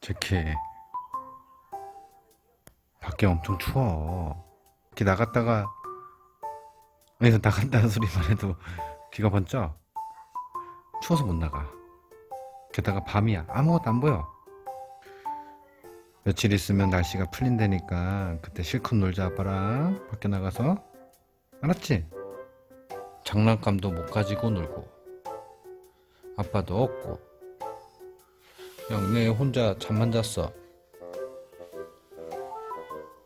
제키. 밖에 엄청 추워. 이렇게 나갔다가 여기서 나간다는 소리만 해도 귀가 번쩍. 추워서 못 나가. 게다가 밤이야. 아무것도 안 보여. 며칠 있으면 날씨가 풀린다니까 그때 실컷 놀자 아빠랑. 밖에 나가서. 알았지? 장난감도 못 가지고 놀고 아빠도 없고 그냥 내 혼자 잠만 잤어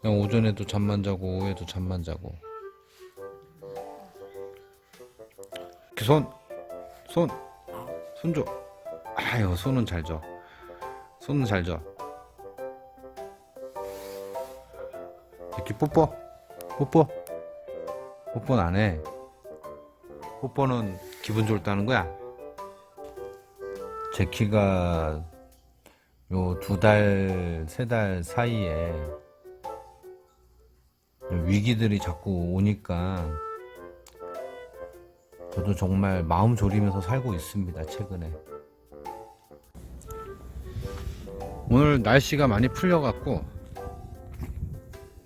그냥 오전에도 잠만 자고 오후에도 잠만 자고 손! 손! 손 줘! 아유 손은 잘 줘. 손은 잘 줘. 이렇게 뽀뽀 뽀뽀 뽀뽀는 안 해. 뽀뽀는 기분 하는 거야. 제 키가 요 두 달, 세 달 사이에 위기들이 자꾸 오니까 저도 정말 마음 졸이면서 살고 있습니다, 최근에. 오늘 날씨가 많이 풀려갖고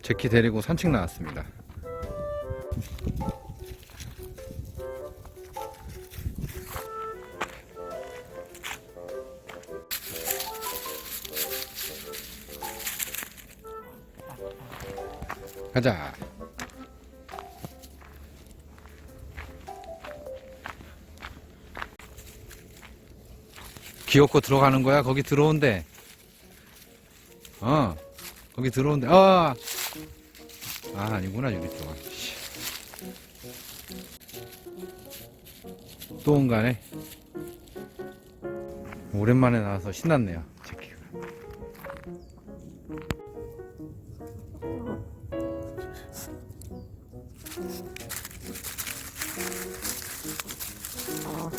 제키 데리고 산책 나왔습니다. 가자. 귀엽고 들어가는 거야? 거기 들어온대. 어, 거기 들어온대. 아, 아 아니구나 여기 쪽. 씨. 또 온가네. 오랜만에 나와서 신났네요. 제키 가.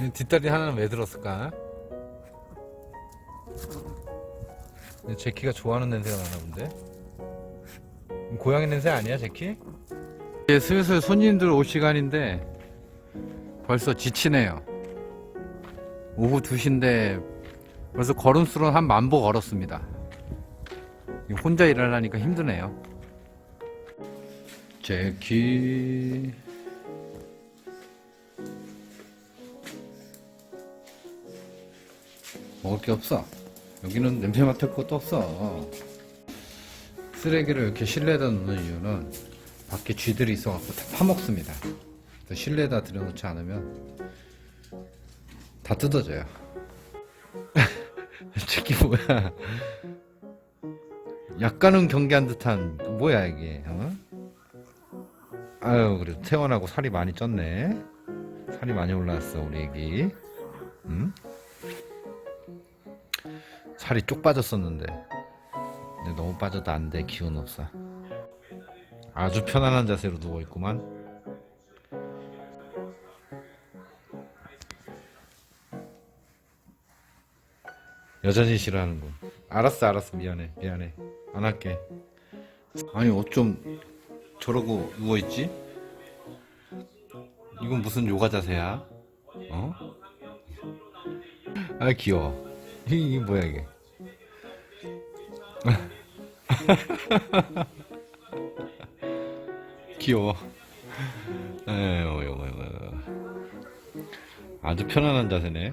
이 뒷다리 하나는 왜 들었을까? 제키가 좋아하는 냄새가 나나 본데? 고양이 냄새 아니야, 제키? 이제 슬슬 손님들 올 시간인데 벌써 지치네요. 오후 2시인데 벌써 걸음수로는 한 만보 걸었습니다. 혼자 일하려니까 힘드네요. 제키. 먹을 게 없어. 여기는 냄새 맡을 것도 없어. 쓰레기를 이렇게 실내에다 놓는 이유는 밖에 쥐들이 있어갖고 다 파먹습니다. 그래서 실내에다 들여놓지 않으면 다 뜯어져요. 저기 뭐야? 약간은 경계한 듯한 뭐야 이게? 어? 아유 그래도 태어나고 살이 많이 쪘네. 살이 많이 올라왔어 우리 애기. 응? 살이 쪽 빠졌었는데 근데 너무 빠져도 안돼 기운 없어 아주 편안한 자세로 누워있구만 여전히 싫어하는군 알았어 알았어 미안해 미안해 안 할게 아니 어쩜 저러고 누워있지? 이건 무슨 요가 자세야? 어? 아 귀여워 이게, 뭐야 이게? 귀여워. 에휴. 아주 편안한 자세네.